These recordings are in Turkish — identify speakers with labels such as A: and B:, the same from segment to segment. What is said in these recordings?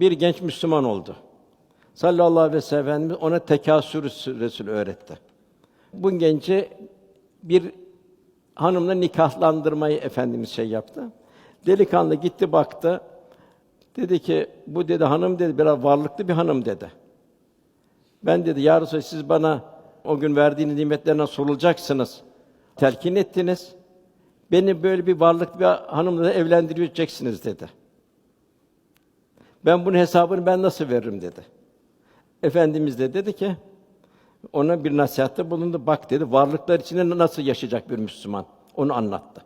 A: bir genç Müslüman oldu. Sallallahu aleyhi ve sellem Efendimiz ona tekâsür suresini öğretti. Bu genci bir hanımla nikahlandırmayı Efendimiz şey yaptı. Delikanlı gitti baktı. Dedi ki bu dedi hanım dedi biraz varlıklı bir hanım dedi. Ben dedi ya Resulallah, siz bana o gün verdiğiniz nimetlerden sorulacaksınız. Telkin ettiniz. Beni böyle bir varlıklı bir hanımla evlendireceksiniz dedi. Ben bunun hesabını ben nasıl veririm dedi. Efendimiz de dedi ki ona bir nasihatte bulundu. Bak dedi varlıklar içinde nasıl yaşayacak bir Müslüman. Onu anlattı.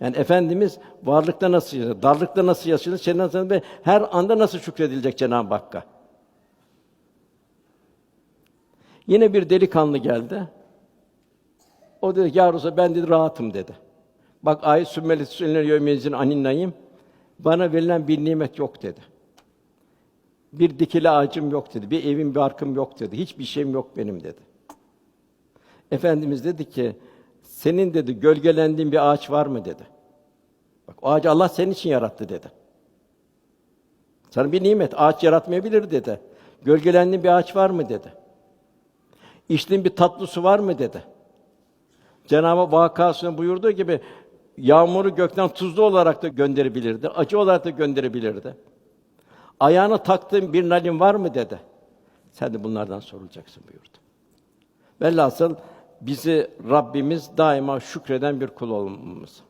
A: Yani efendimiz varlıkta nasıl yaşadı, darlıkta nasıl yaşadı, şeyden ve her anda nasıl şükredilecek Cenab-ı Hakk'a. Yine bir delikanlı geldi. O dedi ya Resulallah, ben dedi rahatım dedi. Bak ayet sümmeli sünner yevmiyezin aninnayım. Bana verilen bir nimet yok dedi. Bir dikili ağacım yok dedi. Bir evim, bir arkım yok dedi. Hiçbir şeyim yok benim dedi. Efendimiz dedi ki, senin dedi gölgelendiğin bir ağaç var mı dedi. Bak o ağacı Allah senin için yarattı dedi. Sana bir nimet, ağaç yaratmayabilir dedi. Gölgelendiğin bir ağaç var mı dedi. İçtiğin bir tatlı su var mı dedi. Cenab-ı Hak vakasında buyurduğu gibi yağmuru gökten tuzlu olarak da gönderebilirdi, acı olarak da gönderebilirdi. Ayağına taktığın bir nalim var mı dedi. Sen de bunlardan sorulacaksın buyurdu. Velhasıl bizi Rabbimiz daima şükreden bir kul olmamız.